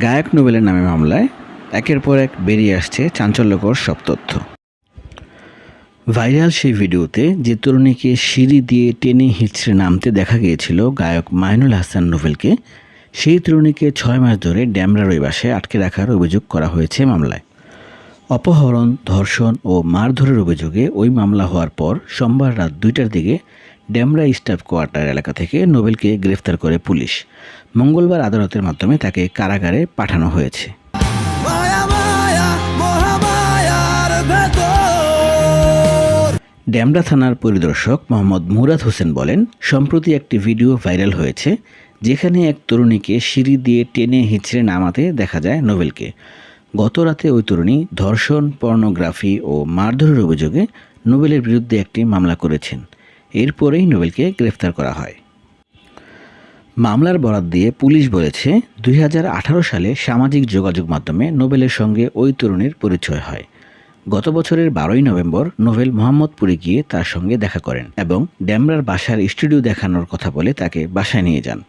গায়ক নোবেলের নামে মামলায় একের পর এক বেরিয়ে আসছে চাঞ্চল্যকর সব তথ্য। ভাইরাল সেই ভিডিওতে যে তরুণীকে সিঁড়ি দিয়ে টেনে হিচড়ে নামতে দেখা গিয়েছিল গায়ক মাইনুল হাসান নোভেলকে সেই তরুণীকে ছয় মাস ধরে ড্যামরা রৈবাসে আটকে রাখার অভিযোগ করা হয়েছে মামলায়। অপহরণ, ধর্ষণ ও মারধরের অভিযোগে ওই মামলা হওয়ার পর সোমবার রাত দুইটার দিকে ড্যামরা স্টাফ কোয়ার্টার এলাকা থেকে নোবেলকে গ্রেফতার করে পুলিশ। মঙ্গলবার আদালতের মাধ্যমে তাকে কারাগারে পাঠানো হয়েছে। ড্যামরা থানার পরিদর্শক মোহাম্মদ মুরাদ হোসেন বলেন সম্প্রতি একটি ভিডিও ভাইরাল হয়েছে যেখানে এক তরুণীকে সিঁড়ি দিয়ে টেনে হিঁচড়ে নামাতে দেখা যায় নোবেলকে। গত রাতে ওই তরুণী ধর্ষণ পর্নোগ্রাফি ও মারধরের অভিযোগে নোবেলের বিরুদ্ধে একটি মামলা করেছেন। এরপরেই নোবেলকে গ্রেফতার করা হয়। মামলার বরাত দিয়ে পুলিশ বলেছে, দুই হাজার আঠারো সালে সামাজিক যোগাযোগ মাধ্যমে নোবেলের সঙ্গে ওই তরুণীর পরিচয় হয়। গত বছরের বারোই নভেম্বর নোবেল মোহাম্মদপুরে গিয়ে তার সঙ্গে দেখা করেন এবং ড্যামরার বাসার স্টুডিও দেখানোর কথা বলে তাকে বাসায় নিয়ে যান।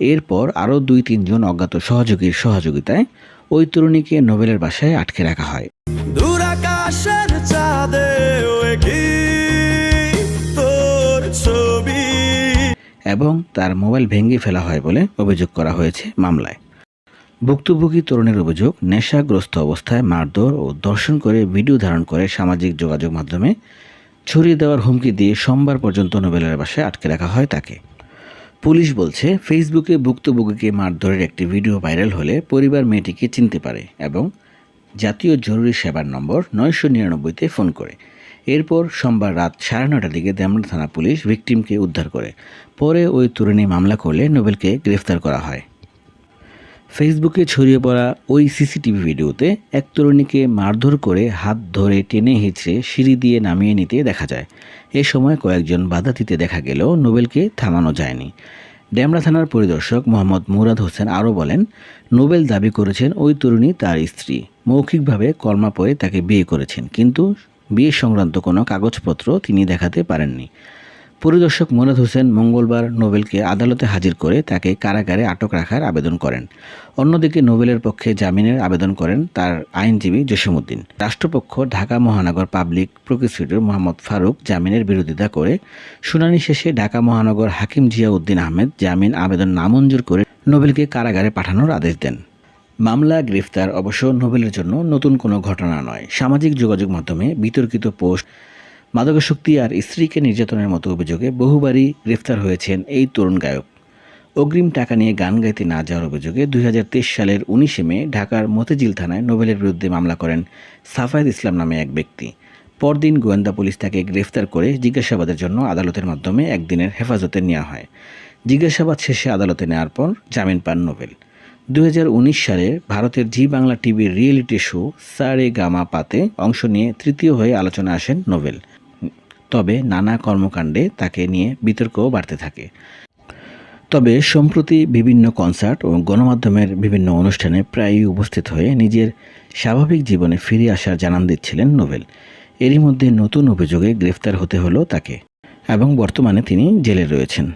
এরপর আরও দুই তিনজন অজ্ঞাত সহযোগীর সহযোগিতায় ওই তরুণীকে নোবেলের বাসায় আটকে রাখা হয়। এবং তার মোবাইল ভেঙে ফেলা হয় বলে অভিযোগ করা হয়েছে মামলায়। ভুক্তভোগী তরুণের অভিযোগ, নেশাগ্রস্ত অবস্থায় মারধর ও দর্শন করে ভিডিও ধারণ করে সামাজিক যোগাযোগ মাধ্যমে ছড়িয়ে দেওয়ার হুমকি দিয়ে সোমবার পর্যন্ত নোবেলের বাসায় আটকে রাখা হয় তাকে। পুলিশ বলছে, ফেসবুকে ভুক্তভোগীকে মারধরের একটি ভিডিও ভাইরাল হলে পরিবার মেয়েটিকে চিনতে পারে এবং জাতীয় জরুরি সেবার নম্বর নয়শো নিরানব্বইতে ফোন করে। এরপর সোমবার রাত সাড়ে নটার দিকে দেমরা থানা পুলিশ ভিকটিমকে উদ্ধার করে। পরে ওই তরুণী মামলা করলে নোবেলকে গ্রেফতার করা হয়। ফেসবুকে ছড়িয়ে পড়া ওই সিসিটিভি ভিডিওতে এক তরুণীকে মারধর করে হাত ধরে টেনে হিঁচড়ে সিঁড়ি দিয়ে নামিয়ে নিতে দেখা যায়। এ সময় কয়েকজন বাধা দিতে দেখা গেলেও নোবেলকে থামানো যায়নি। ড্যামরা থানার পরিদর্শক মোহাম্মদ মুরাদ হোসেন আরও বলেন, নোবেল দাবি করেছেন ওই তরুণী তার স্ত্রী। মৌখিকভাবে কলমা পরে তাকে বিয়ে করেছেন, কিন্তু বিয়ে সংক্রান্ত কোনো কাগজপত্র তিনি দেখাতে পারেননি। পরিদর্শক মুরাদ হোসেন মঙ্গলবার নোবেলকে আদালতে হাজির করে তাকে কারাগারে আটক রাখার আবেদন করেন। অন্যদিকে নোবেলের পক্ষে জামিনের আবেদন করেন তার আইনজীবী জসিমউদ্দিন। রাষ্ট্রপক্ষ ঢাকা মহানগর পাবলিক প্রসিকিউটর মোহাম্মদ ফারুক জামিনের বিরোধিতা করে শুনানি শেষে ঢাকা মহানগর হাকিম জিয়াউদ্দিন আহমেদ জামিন আবেদন নামঞ্জুর করে নোবেলকে কারাগারে পাঠানোর আদেশ দেন। মামলা, গ্রেফতার অবশ্য নোবেলের জন্য নতুন কোনো ঘটনা নয়। সামাজিক যোগাযোগ মাধ্যমে বিতর্কিত পোস্ট, মাদকাসক্তি আর স্ত্রীকে নির্যাতনের মতো অভিযোগে বহুবারই গ্রেফতার হয়েছেন এই তরুণ গায়ক। অগ্রিম টাকা নিয়ে গান গাইতে না যাওয়ার অভিযোগে দুই হাজার তেইশ সালের উনিশে মে ঢাকার মতিঝিল থানায় নোবেলের বিরুদ্ধে মামলা করেন সাফায়েদ ইসলাম নামে এক ব্যক্তি। পরদিন গোয়েন্দা পুলিশ তাকে গ্রেফতার করে জিজ্ঞাসাবাদের জন্য আদালতের মাধ্যমে একদিনের হেফাজতে নেওয়া হয়। জিজ্ঞাসাবাদ শেষে আদালতে নেওয়ার পর জামিন পান নোবেল। দু হাজার উনিশ সালে ভারতের জি বাংলা টিভির রিয়েলিটি শো সারে গামা পাতে অংশ নিয়ে তৃতীয় হয়ে আলোচনা আসেন নোবেল। তবে নানা কর্মকাণ্ডে তাকে নিয়ে বিতর্কও বাড়তে থাকে। তবে সম্প্রতি বিভিন্ন কনসার্ট ও গণমাধ্যমের বিভিন্ন অনুষ্ঠানে প্রায়ই উপস্থিত হয়ে নিজের স্বাভাবিক জীবনে ফিরে আসার জানান দিচ্ছিলেন নোবেল। এরই মধ্যে নতুন অভিযোগে গ্রেফতার হতে হলো তাকে এবং বর্তমানে তিনি জেলে রয়েছেন।